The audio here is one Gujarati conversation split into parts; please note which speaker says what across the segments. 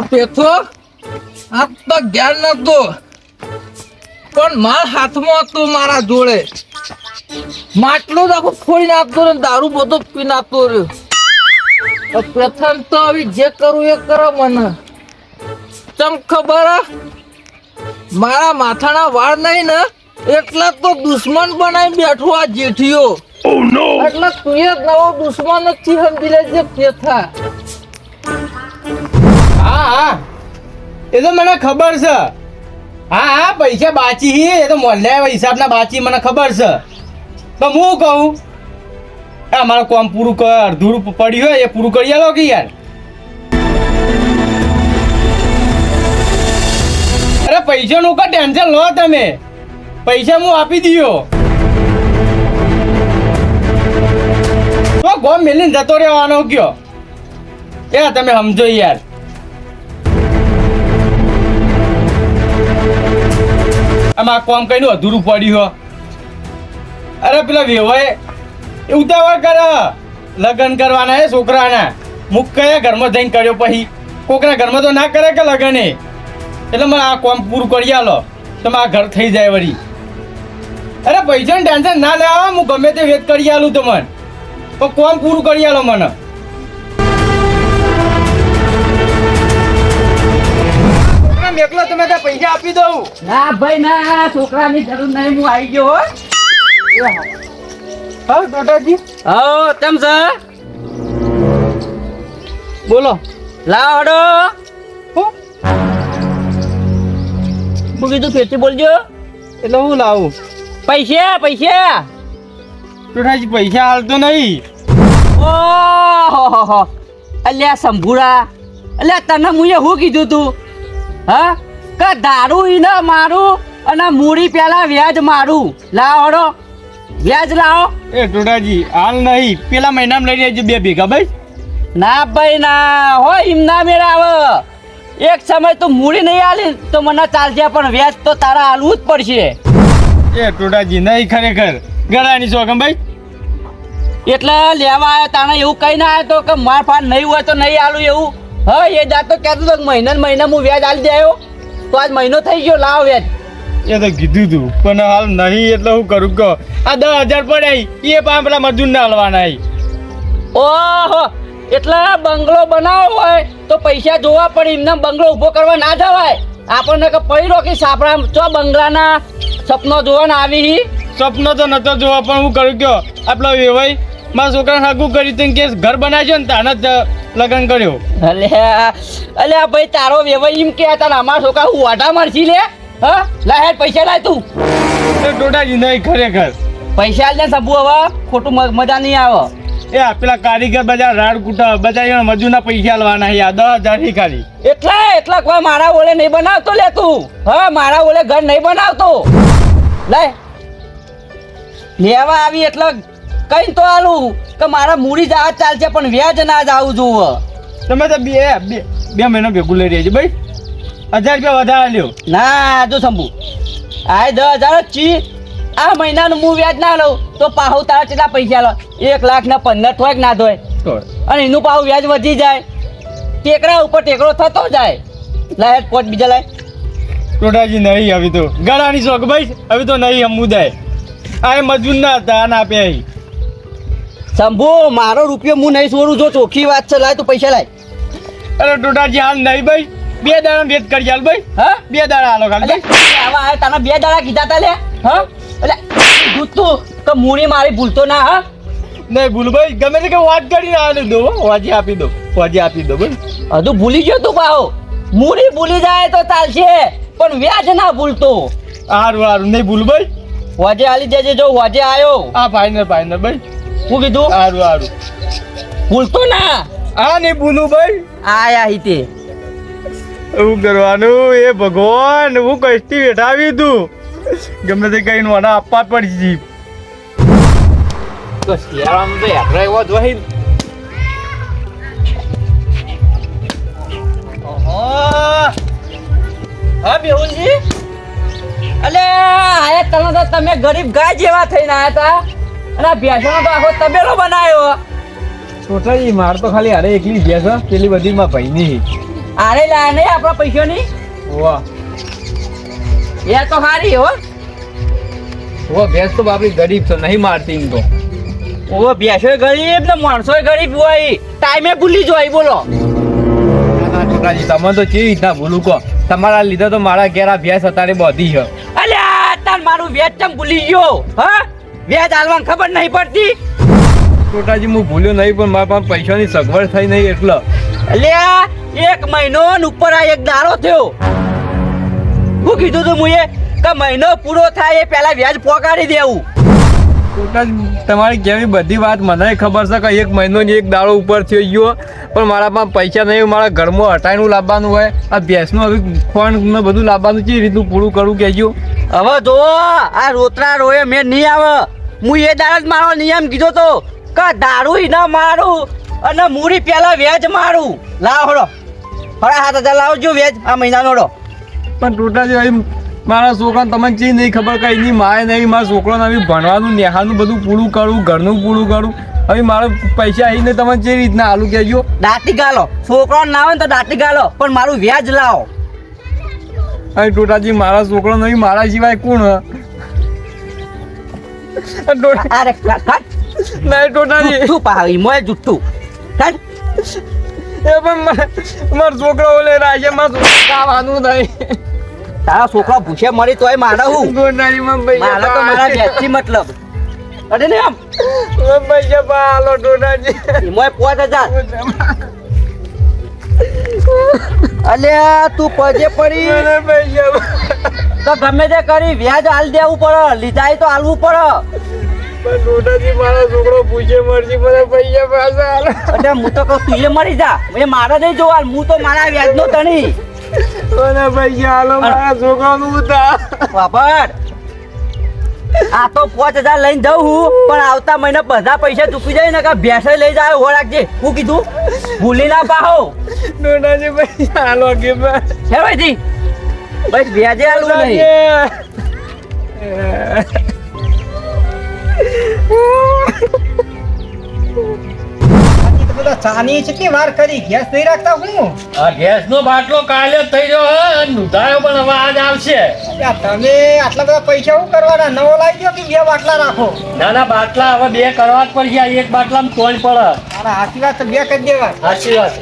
Speaker 1: પેથો આ તો જ્ઞાન નતો. પણ માર હાથમાં હતું મારા જોડે. માટલો જ આખું ફોડી નાખતો ને દારૂ બધો પી નાખતો રહ્યો. પ્રથમ તો હવે જે કરું એ કરો મને. ચમ ખબર? મારા માથાના વાળ નહીં ને એટલા તો દુશ્મન બનાવી બેઠો આ જેઠીઓ એટલે તું એ નવો દુશ્મન જ થી સમજી લેજે પેથા
Speaker 2: હા હા. એ તો મને ખબર છે. હા હા, પૈસા બાચી એ તો મોલ્યા હિસાબના બાચી, મને ખબર છે. તો હું કહું? અમારું મારું કામ પૂરું કર. અડધું પડ્યું હોય, એ પૂરું કરી આલો કે યાર? અરે, પૈસાનું કોઈ ટેન્શન લો તમે. પૈસા હું આપી દયો. તો ગોમ મેલીને જતો રહેવાનો કયો એ તમે સમજો યાર. આમાં કોમ કઈ અધૂરું પડ્યું હો. અરે પેલા વેવાય ઉતાવળ કરે. લગ્ન કરવાના હે છોકરાના. મુક કયા ઘરમાં જઈને કર્યો પછી. કોકના ઘરમાં તો ના કરે કે લગ્ન? એ એટલે મને આ કોમ પૂરું કરી આલો. તો આ ઘર થઈ જાય વળી. અરે પૈસાની ટેન્શન ના લેવા, હું ગમે તે વેત કરી આલું તો પણ કોમ પૂરું કરી આલો મને. મેકલો તમે તો પૈસા આપી દઉં.
Speaker 1: ના ભાઈ ના છોકરાની જરૂર નહીં હું આવી ગયો હા.
Speaker 2: ટોટાજી
Speaker 1: હા તેમ છે?
Speaker 2: બોલો.
Speaker 1: લાવ હડો.
Speaker 2: હું.
Speaker 1: કીધું ફેરથી બોલજો.
Speaker 2: એટલે હું લાવું?
Speaker 1: પૈસા પૈસા.
Speaker 2: ટોટાજી પૈસા હાલતો નહીં.
Speaker 1: ઓહો અલ્યા શંભુરા અલ્યા તને મુએ હું કીધું તું? હા? કે દારૂ ઈને મારું? અને મૂડી પેલા વ્યાજ મારું. લાવો વ્યાજ લાવો.
Speaker 2: એ ટોટાજી હાલ નહીં. પેલા મહિનામાં લઈ લેજો બે ભેગા ભાઈ.
Speaker 1: ના ભાઈ ના. હો એમ ના મેળાવ એક સમય તો મૂડી નહીં આલી તો મને ચાલશે પણ વ્યાજ તો તારા આલવું જ પડશે.
Speaker 2: એ ટોટાજી નહીં ખરેખર. ગળાની શોખમ ભાઈ.
Speaker 1: એટલે લેવા આવ્યો તાણે એવું કઈ ના આવ્યો તો કે માર ફાન નહીં હોય તો નહીં આલું એવું? હા એ દાદ તો કહેતો હતો મહિના મહિના હું વ્યાજ આલી દેયો તો આજ મહિનો થઈ ગયો લાવ વ્યાજ.
Speaker 2: એ તો કીધું તું પણ હાલ નહીં એટલે હું કરું કહો. આ દસ હજાર પડે એ પણ પેલા મજૂર ના હલવાના
Speaker 1: ઓહો એટલે બંગલો બનાવવો હોય તો પૈસા જોવા પડે એમને બંગલો ઊભો કરવા ના જવાય. આપણને કે પડી કે સાપડા ચો બંગલાના સપનો જોવાના આવી
Speaker 2: સપનો તો નતો જોવા પણ હું કરું કયો આપણો વેવાઈ મારા છોકરાને હાગું કર્યું તું કે ઘર બનાવ્યો ને તાને જ લગ્ન કર્યો.
Speaker 1: અલે અલ્યા ભાઈ તારો વ્યવહાર એમ કે તારા અમારા છોકરા હું વાટા મારશી લે? હા? લાય પૈસા લાય તું.
Speaker 2: ટોટા જી નહીં ખરેખર.
Speaker 1: પૈસા લે સબુ હવે ખોટું મજા નહીં આવે.
Speaker 2: એ પેલા કારીગર બધા રાડ કૂટા બધા મજૂરના પૈસા લેવાના આ દસ હજારની ખાલી.
Speaker 1: એટલે એટલા કોઈ મારા ઓલે નહીં બનાવતો લે તું. હા મારા ઓલે ઘર નહીં બનાવતો. લે લેવા આવી એટલે કઈ તો આલું કે મારા મૂડી જ આ ચાલશે પણ વ્યાજ ના જ આવું જોવો
Speaker 2: તમે તો બે બે બે મહિના ભેગું લઈ છે ભાઈ. હજાર રૂપિયા વધારે લ્યો.
Speaker 1: ના જો શંભુ. આ દસ હજાર છી આ મહિનાનું હું વ્યાજ ના લઉં તો પાહુ તારા કેટલા પૈસા લો? એક લાખ ને પંદર થોય ના
Speaker 2: તો.
Speaker 1: અને એનું પાહુ વ્યાજ વધી જાય. ટેકરા ઉપર ટેકરો થતો જાય. લાય પોટ બીજા લાય.
Speaker 2: ટોટાજી નહીં આવી તો. ગળાની શોખ ભાઈ. હવે તો નહીં સમુદાય આ મજૂર ના હતા ના આપ્યા ઈ.
Speaker 1: શંભુ મારો રૂપિયો હું નહીં છોડું. જો ચોખ્ખી વાત છે લાય તો પૈસા લાય.
Speaker 2: અરે ટોટાજી હાલ નહીં ભાઈ. બે દાડા વેત કરી હાલ ભાઈ.
Speaker 1: હા?
Speaker 2: બે દાડા હાલો ખાલી.
Speaker 1: આવા આ તને બે દાડા કીધા તા લે. હા? એટલે કીધું તું કે મૂડી મારી ભૂલતો ના હા?
Speaker 2: નહીં ભૂલ ભાઈ ગમે તે કે વાત કરીને આવે દો હો. વાજી આપી દો વાજી આપી દો ભાઈ.
Speaker 1: હજુ ભૂલી ગયો તું પાહો. મૂડી ભૂલી જાય તો ચાલશે પણ વ્યાજ ના ભૂલતો.
Speaker 2: હારું હારું નહીં ભૂલ ભાઈ.
Speaker 1: વાજે આલી દેજે જો વાજે આયો.
Speaker 2: આ ફાઈનલ ફાઈનલ ભાઈ.
Speaker 1: હું કીધું?
Speaker 2: હારું હારું.
Speaker 1: ભૂલતો ના.
Speaker 2: આ નહીં ભૂલું ભાઈ.
Speaker 1: આયા હિતે.
Speaker 2: શું કરવાનું? એ ભગવાન હું કષ્ટી બેઠાવી તું. ગમે તે કઈ મને આપવા પડશે
Speaker 1: તો શિયાળામાં તો એવો જ હોય હા બેહુલજી અલે આયા તમે તો તમે ગરીબ ગાય જેવા થઈને આયા હતા અને આ ભેંસોનો તો આખો તબેલો બનાવ્યો
Speaker 2: છોટાજી માર તો ખાલી અરે એકલી ભેંસ. પેલી બધી માં ભાઈ ની
Speaker 1: અરે લાયા નહીં આપણા પૈસાની?
Speaker 3: વાહ
Speaker 1: એ તો સારી હો.
Speaker 3: ઓ ભેંસ તો બાપરી ગરીબ છે નહીં મારતી એમ તો.
Speaker 1: ઓ ભેંસો ગરીબ ને માણસો ગરીબ હોય. ટાઈમે ભૂલી જોઈ બોલો.
Speaker 3: છોકરાજી તમે તો કેવી રીતના ભૂલું કહો? તમારા લીધે તો મારા ઘેર આ ભેંસ અત્યારે બધી છે.
Speaker 1: અલ્યા તાર મારું ભેંસ ચમ ભૂલી ગયો હા? વ્યાજ આલવાનું ખબર નહીં પડતી.
Speaker 3: ટોટાજી હું ભૂલ્યો નહીં પણ મારા પાસે પૈસાની સગવડ થઈ નહીં એટલે.
Speaker 1: અલ્યા એક મહિનો ઉપર આ એક દારો થયો. હું કીધું તું મુએ કે મહિનો પૂરો થાય એ પહેલા વ્યાજ પોકાડી દેવું.
Speaker 3: તમારી કેવી બધી વાત? મને ખબર છે કે એક મહિનો એક દાડો ઉપર થઈ ગયો પણ મારા પાસે પૈસા નહીં મારા ઘરમાં હટાઈનું લાવવાનું હોય. આ ભેંસનું હવે ખોણ બધું લાવવાનું કેવી રીતનું પૂરું કરું કહેજો.
Speaker 1: હવે જો આ રોતરા રોય મેં નહીં આવે. હું એ દાડે જ મારો નિયમ કીધો તો કે દારૂ ન મારું અને મૂડી પેલા વ્યાજ મારું. લાવ હડો હવે હાથ હજાર લાવજો વ્યાજ આ મહિનાનો હળો.
Speaker 3: પણ હવે મારા છોકરાને તમને ચી નહીં ખબર કઈ નહીં મારે નહીં મારા છોકરાને આવી ભણવાનું નેહાનું બધું પૂરું કરું ઘરનું પૂરું કરું. હવે મારા પૈસા આવીને તમે જે રીતના આલુ કહેજો?
Speaker 1: દાંતી ગાલો. છોકરો ના આવે ને તો દાંતી ગાલો પણ મારું વ્યાજ લાવો.
Speaker 3: હવે ટોટાજી મારા છોકરો નહીં મારા સિવાય કોણ
Speaker 1: અરે કટ
Speaker 3: નહીં ટોટાજી
Speaker 1: જુઠ્ઠું પાવી મોય જુઠ્ઠું. કટ
Speaker 3: એ પણ મારો છોકરો ઓલે રાજ્યમાં ખાવાનું નહીં.
Speaker 1: તારા છોકરો ભૂખે મળી તોય મારે હું? મારે તો મારા વ્યાજથી મતલબ. અરે ને આમ
Speaker 3: પૈસા પા ટોટાજી
Speaker 1: મોય હજાર. અલ્યા તું પજે પડી. તો ગમે તે કરી વ્યાજ હાલ દેવું પડે લીધાય તો હાલવું પડે.
Speaker 3: પણ મારા છોકરો પૂછે મરજી મને પૈસા પાછા
Speaker 1: હું તો કહું તું એ મરી જા. એ મારા નહીં જોવા હું તો મારા વ્યાજનો ધણી.
Speaker 3: મને પૈસા હાલો મારા છોકરાનું ઉતાર.
Speaker 1: બાબર આ તો પાંચ હજાર લઈને જાઉં હું પણ આવતા મહિને બધા પૈસા ચૂકી જાય ને કે ભેંસે લઈ જાય હો રાખજે હું કીધું ભૂલી ના પાહો.
Speaker 3: નોનાજી ભાઈ હાલો કે
Speaker 1: હે ભાઈજી બસ વ્યાજે આલવું નહીં.
Speaker 4: તો બધા ચાની કેટલી વાર કરી? ગેસ નહીં રાખતા હું?
Speaker 5: આ ગેસ નો બાટલો કાલે થઈ ગયો હે? નુધાયો પણ હવે આજ આવશે.
Speaker 4: તમે આટલા બધા પૈસા શું કરવાના? નવો લાવી દો કે બે બાટલા રાખો?
Speaker 5: ના ના બાટલા હવે બે કરવા જ પડશે એક એક બાટલામાં તોડ પડે?
Speaker 4: આશીર્વાદ વાત તો બે કરી દેવા.
Speaker 5: સાચી વાત.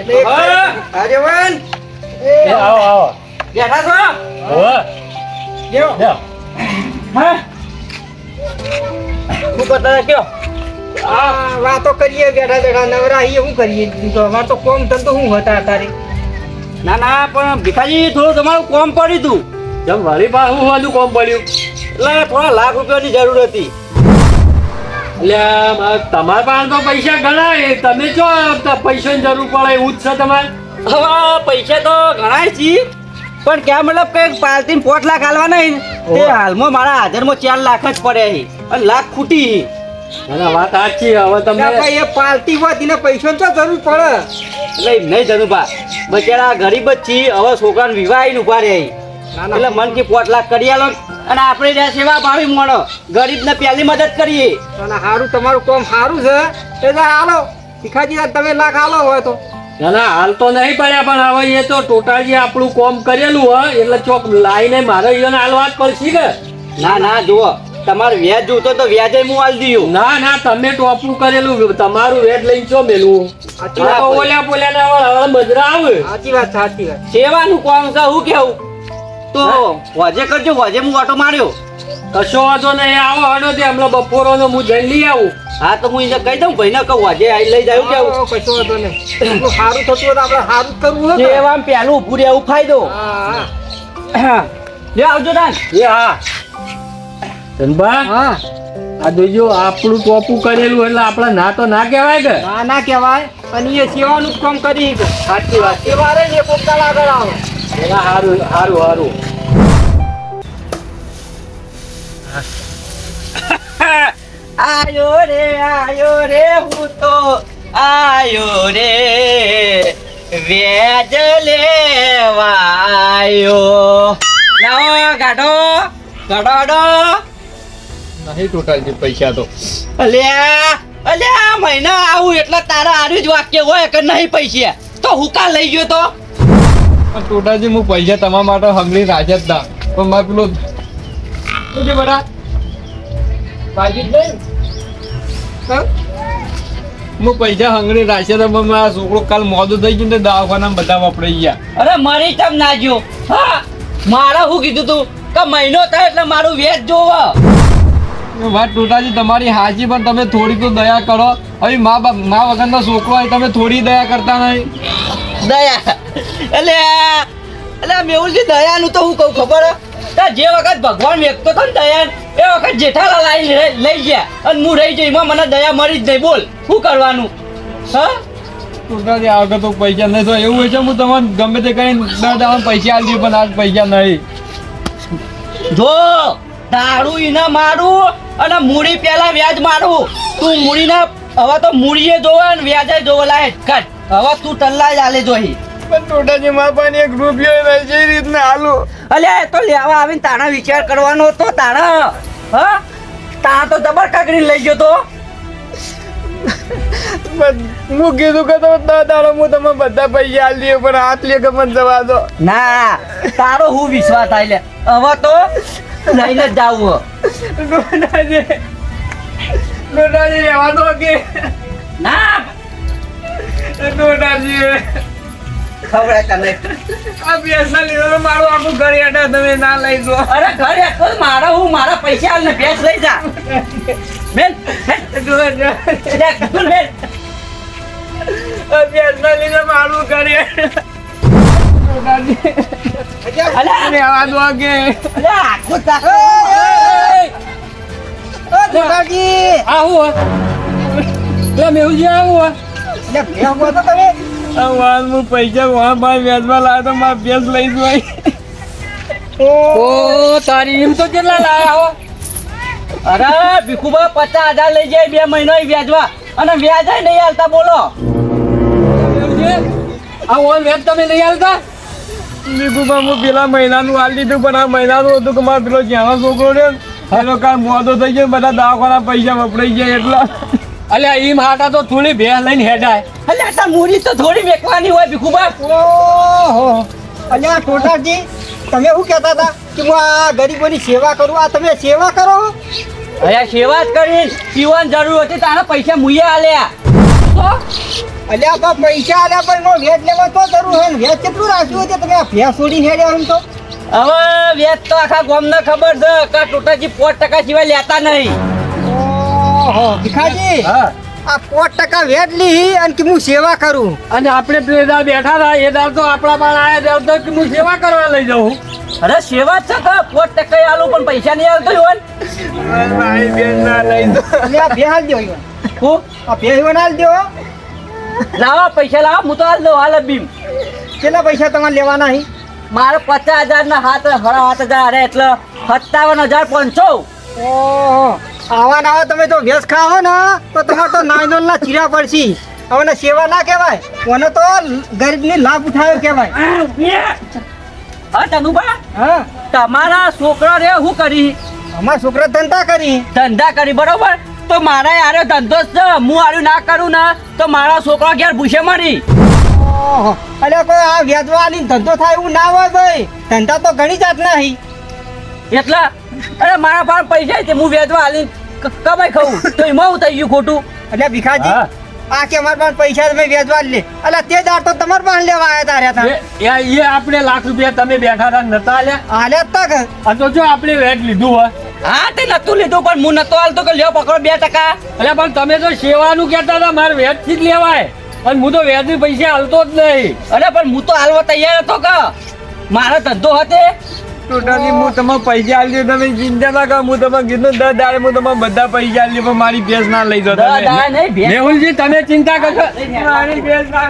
Speaker 4: એ,
Speaker 5: આવો આવો.
Speaker 1: બેઠા છો?
Speaker 5: હોવે,
Speaker 4: બેહો.
Speaker 1: હા. શું કરતા કયો?
Speaker 4: વાતો કરીએ બેઠા બેઠા નવરા છીએ શું કરીએ? તો અમારે તો કોમ ધંધો શું હતા તારે
Speaker 1: ના ના પણ ભીખાજી થોડું તમારું કોમ પડ્યું હતું
Speaker 5: જેમ વળી પાસે હું બધું કોમ પડ્યું.
Speaker 1: એટલે થોડા લાખ રૂપિયાની જરૂર હતી.
Speaker 5: એટલે તમારા પાસે તો પૈસા ઘણા તમે જો પૈસાની જરૂર પડે એવું જ છે તમારે?
Speaker 1: હવે પૈસા તો ઘણા છીએ પણ ક્યાં મતલબ કંઈક પાર્ટી પોટ લાખ હાલવા નહીં તે હાલમાં મારા હાજરમાં ચાર લાખ જ પડ્યા છે. અને લાખ ખૂટી.
Speaker 5: ના વાત સાચી હવે
Speaker 4: અલ્યા
Speaker 5: તમે
Speaker 4: ભાઈ એ પાર્ટી હોય તેને પૈસાની તો જરૂર પડે.
Speaker 1: એટલે નહીં ધનુભા બચારા ગરીબ જ છીએ હવે છોકરાને વિવાહ આઈને ઊભા રહે.
Speaker 4: ના, ના.
Speaker 1: એટલે મન કે લાખ કરી આલો અને આપણે ત્યાં સેવા ભાવી મળો. ગરીબને પહેલી મદદ કરીએ.
Speaker 4: અને સારું તમારું કોમ સારું છે. એટલે હાલો. ભીખાજી તમે લાખ હાલો હોય તો.
Speaker 5: ના હાલ તો નહીં પડ્યા પણ હવે એ તો ટોટાજી આપણું કોમ કરેલું હોય. એટલે ચોક લાઈને મારે એને હાલવા જ પડશે કે?
Speaker 1: ના ના જુઓ. તમારે વ્યાજ જોતો તો વ્યાજે હું આલ દઉં
Speaker 5: ના ના તમે ટોપું કરેલું તમારું વેટ લઈને ચો મેલું. ઓલ્યા પોલ્યા ના હવે મજરા આવે.
Speaker 4: સાચી વાત સાચી વાત.
Speaker 1: સેવાનું કોમ છે હું કેવું? તો વાજે કરજો વાજે હું ઓટો માર્યો.
Speaker 5: કશો વાંધો નહીં આવો હડો તે હમણાં બપોરનો હું જઈ લઈ આવું.
Speaker 1: હા તો હું એને કહી દઉં ભાઈ ને કહું આજે આઈ લઈ જાય કેવું
Speaker 4: કશો વાંધો નહીં. સારું થતું હોય તો આપણે સારું કરવું હોય
Speaker 1: એવા પહેલું ઉભું રહેવું ફાયદો.
Speaker 4: હા, હા.
Speaker 1: લે આવજો દાન
Speaker 5: એ હા. ધનભા?
Speaker 4: હા.
Speaker 5: આ જોજો આપણું ટોપું કરેલું એટલે આપણે ના તો ના કહેવાય કે?
Speaker 4: ના ના કહેવાય. અને એ સેવાનું કામ કરી.
Speaker 5: સાચી વાત.
Speaker 4: સેવા રે ને પોતા આગળ આવે
Speaker 5: એના
Speaker 1: આયો રે આયો રે હું તો આયો રે. વેજ લેવા આયો લાવો ગાઢો ગાઢો.
Speaker 3: નહીં ટોટાલજી પૈસા તો.
Speaker 1: અલ્યા અલ્યા મહિના આવું એટલે તારા આર્યું જ વાક્ય હોય કે નહીં પૈસા? તો હુકા લઈ ગયો તો?
Speaker 3: પણ ટોટાજી હું પૈસા તમારા માટે હંગલી રાજા જ પણ મારે પેલો શું છે બરા? બાજી જ હું પૈસા હંગણી રાખે તો મારા છોકરો કાલ મોડું થઈ ગયું ને દવાખાના બધા વપરાઈ ગયા.
Speaker 1: અરે મરી તમ ના જો હા મારે હું કીધું તું કે મહિનો થાય એટલે મારું વેચ જોવ.
Speaker 3: વાત ટોટાજી તમારી હાજી પણ તમે થોડી તો દયા કરો. હવે મા બાપ મા વગરનો છોકરો હોય તમે થોડી દયા કરતા નહીં.
Speaker 1: દયા? એટલે એટલે મેહુલજી દયાનું તો હું કહું ખબર હે? જે વખત ભગવાન વ્યક્તો હતો ને દયા એ વખત જેઠાલાલ આવી લઈ- લઈ ગયા. અને હું રહી જઈ મને દયા મળી જ નહીં. બોલ શું કરવાનું? હા?
Speaker 3: ટોટાજી આ તો પૈસા નહીં તો એવું હોય છે હું તમને ગમે તે કઈ દર દાડા પૈસા આપી પણ આજ પૈસા નહીં.
Speaker 1: જો દારૂ ઈને મારું અને મૂડી પેલા વ્યાજ મારું. તું મૂડીના હવે તો મૂડીએ જોવે ને વ્યાજે જોવે. લાય કટ હવે તું ટલ્લા જ જોઈ
Speaker 3: પણ ટોટાજી મા પાસે એક રૂપિયો જે રીતના હાલું
Speaker 1: અલ્યા એ તો લેવા આવીને તાણા વિચાર કરવાનો હતો તાણા. હા? તા તો જબર કાકડી લઈ ગયો તો.
Speaker 3: હું કીધું કે તો તારો હું તમે બધા પૈસા આલી પણ હાથ લે કે મને જવા દો.
Speaker 1: ના તારો હું વિશ્વાસ થાય લે. હવે તો લઈને જ જાવું
Speaker 3: ટોટાજી રહેવા કે
Speaker 1: ના
Speaker 3: ટોટાજી
Speaker 1: ખબર તને
Speaker 3: આ પૈસા લીધો તો મારું આખું ઘર હેઠા તમે ના લઈ જો
Speaker 1: અરે ઘરે મારા હું મારા પૈસા ને ભેસ લઈ જા બેન બેન
Speaker 3: લીધે મારું ઘર ટોટાજી
Speaker 1: અલ્યા
Speaker 3: રહેવા દો
Speaker 1: આખું તાકો
Speaker 4: ઓ ટોટાજી
Speaker 3: આવું.
Speaker 4: તમે
Speaker 3: વાલ પૈસા વાહ ભાઈ વ્યાજમાં લાવ્યો તો મારા ભેંસ લઈ જોઈ
Speaker 4: ઓ
Speaker 3: તારી એમ તો કેટલા લાયા હો
Speaker 1: અરે ભીખુભા પચાસ હજાર લઈ જાય બે મહિનો વ્યાજવા અને વ્યાજ નહીં હાલતા બોલો
Speaker 3: આ ઓન વેચ તમે નહીં આવતા બીજું હું પેલા મહિનાનું આલી દીધું પણ આ મહિનાનું હતું કે મારો પેલો જ્યાંનો છોકરો છે એનો કાલ મોદો થઈ ગયો બધા દવાખાના પૈસા વપરાઈ ગયા એટલા. અલ્યા ઈ માટા તો થોડી ભે લઈને હેડાય
Speaker 1: અલ્યા આ મૂડી તો થોડી વેચવાની હોય ભીખુબા
Speaker 4: ઓહો. અલ્યા ટોટાજી તમે શું કહેતા હતા કે હું આ ગરીબોની સેવા કરું? આ તમે સેવા કરો?
Speaker 1: અરે સેવા જ કરીશ. પીવાની જરૂર હતી તારા પૈસા મૂયા આલ્યા.
Speaker 4: અલ્યા બા પૈસા આલ્યા પણ નો વેચ લેવા તો જરૂર હે વેજ વેચ કેટલું રાખ્યું છે તમે આ ભેંસ છોડી હેડ્યા એમ તો?
Speaker 1: હવે વ્યાજ તો આખા ગામને ખબર છે કે ટોટાજી પોત ટકા સિવાય લેતા નહીં.
Speaker 4: ઓહો ભીખાજી
Speaker 3: હા.
Speaker 4: આ પોત ટકા વેચ લી અને કે હું સેવા કરું?
Speaker 3: અને આપણે પેલા બેઠા હતા એ દાળ તો આપણા પાસે આયા દાળ તો કે હું સેવા કરવા લઈ જાઉં
Speaker 1: અરે સેવા છે કે પોત ટકા આલું પણ પૈસા નહીં આલતો હોય
Speaker 3: ભાઈ બેન ના લઈ દો
Speaker 4: ભે હાલ દો ઈવન.
Speaker 1: હું?
Speaker 4: આ ઈવન હાલ દો
Speaker 1: લાવો પૈસા લાવો હું તો હાલ દઉં હાલ બીમ.
Speaker 4: કેટલા પૈસા તમારે લેવાના અહીં?
Speaker 1: મારે પચાસ હજાર ના હાથ હરા હાથ હજાર અરે એટલે સત્તાવન હજાર પાંચસો.
Speaker 4: ઓહો આવા ના આવા તમે તો ભેંસ ખાઓ ને તો તમારે તો નાયનોલ ના ચીરા પડશે. હવે સેવા ના કહેવાય મને તો ગરીબની લાભ ઉઠાવ્યો કહેવાય.
Speaker 1: હા તનુભા
Speaker 4: હા.
Speaker 1: તમારા છોકરા રે શું કરી?
Speaker 4: અમારા છોકરા ધંધા કરી.
Speaker 1: ધંધા કરી બરોબર? તો મારા યાર ધંધો જ છે. હું આડું ના કરું ને તો મારા છોકરા ઘેર ભૂસે મારી.
Speaker 4: ઓહો કોઈ આ વેચવાની ધંધો થાય એવું ના હોય ભાઈ. ધંધા તો ઘણી જાતના હી.
Speaker 1: એટલે અરે મારા પાસે પૈસા છે હું વેચવા હાલી ક- કમાઈ ખાઉં. તો એમાં હું થઈ ગયું ખોટું?
Speaker 4: એટલે ભીખાજી. આ કે અમારા પાસે પૈસા તમે વેચવા લે. એટલે તે દાર તો તમારા પાસે લેવા આવ્યા તાર્યા હતા
Speaker 3: એ એ આપણે લાખ રૂપિયા તમે બેઠા હતા નતા આલ્યા
Speaker 4: હાલ્યા તક
Speaker 3: આ તો જો આપણે વેટ લીધું હોય.
Speaker 1: હા તે નતું લીધું પણ હું નતો હાલતો કે લ્યો પકડો બે ટકા.
Speaker 3: એટલે પણ તમે તો સેવાનું કહેતા હતા મારે વેચથી જ લેવાય. અને હું તો વેચ પૈસા હાલતો જ નહીં.
Speaker 1: અરે પણ હું તો હાલવા તૈયાર હતો કે. મારો ધંધો હતે
Speaker 3: ટોટલી હું તમારે પૈસા આલ્યો તમે ચિંતા ના કરો હું તમે કીધું દસ દાડે હું તમારે બધા પૈસા આલ્યો પણ મારી ભેંસ ના લઈ
Speaker 1: ભેંસ.
Speaker 3: મેહુલજી તમે ચિંતા કરશો મારી ભેંસ ના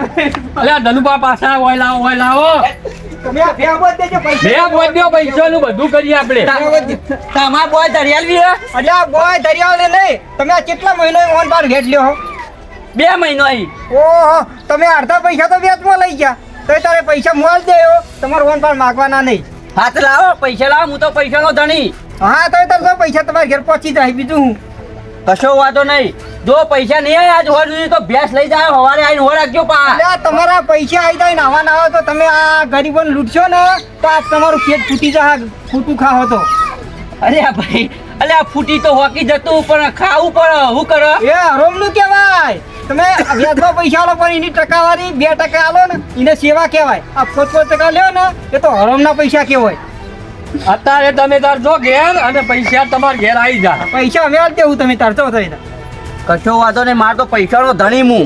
Speaker 3: અલ્યા ધનુભા પાછા હોય લાવો હોય લાવો
Speaker 4: તમે પૈસા.
Speaker 3: પૈસાનું બધું કરીએ આપણે.
Speaker 1: તમાર બોય દરિયાલવી હે?
Speaker 4: અલ્યા બોય દરિયાવાળે નહીં. તમે આ કેટલા મહિનો ઓન બાર વેચ લ્યો હો?
Speaker 1: બે મહિનો અહીં.
Speaker 4: ઓહો તમે અડધા પૈસા તો વ્યાજમાં લઈ ગયા. તો તારે પૈસા મોલ દેવો તમારે ઓન પાર માગવાના નહીં.
Speaker 1: હાથ લાવો પૈસા લાવો હું તો પૈસાનો ધણી.
Speaker 4: હા તો તારે પૈસા તમારા ઘેર પહોંચી જાય બીજું હું.
Speaker 1: કશો વાંધો નહીં. જો પૈસા નહીં આજ હોર સુધી તો ભેંસ લઈ જાય હવારે આવીને હો રાખજો પા.
Speaker 4: તમારા પૈસા આવી જાય નાવા નાવા તો તમે આ ગરીબોને લૂટશો ને તો આજ તમારું ખેત ફૂટી જાય ફૂટું ખાઓ તો.
Speaker 1: અરે આ ભાઈ અલે આ ફૂટી તો હોકી જતું પણ ખાવું પડે હું કરે?
Speaker 4: એ હરોમનું કહેવાય. તમે વ્યાજમાં પૈસા આલો પણ એની ટકાવારી બે ટકા આલો ને એને સેવા કહેવાય. આ પોત ટકા લ્યો ને એ તો હરોમના પૈસા કહેવાય.
Speaker 5: અત્યારે તમે તાર જો ઘેર અને પૈસા તમારા ઘેર આવી જા.
Speaker 4: પૈસા અમે આલ દેવું તમે તારશો તમે
Speaker 1: કશો વાંધો નહીં માર તો પૈસાનો ધણી હું.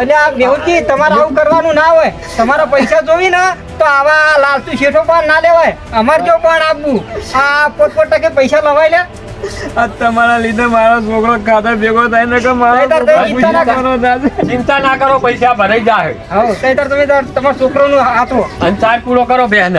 Speaker 4: અને આ મેહુલજી તમારે આવું કરવાનું ના હોય. તમારા પૈસા જોવી ને તો આવા લાલતુ શેઠો પણ ના લેવાય. અમારે જો પણ આપવું. આ પોત પોત ટકે પૈસા લવાય લે.
Speaker 5: આ તમારા લીધે મારો છોકરો ખાતા ભેગો થાય ને કે મારો
Speaker 4: ચિંતા ના કર.
Speaker 5: છોકરો થશે. ચિંતા ના કરો પૈસા ભરાઈ જાય.
Speaker 4: હા તમે તમારા છોકરાનું હાથો
Speaker 5: અને ચાર પૂરો કરો બેન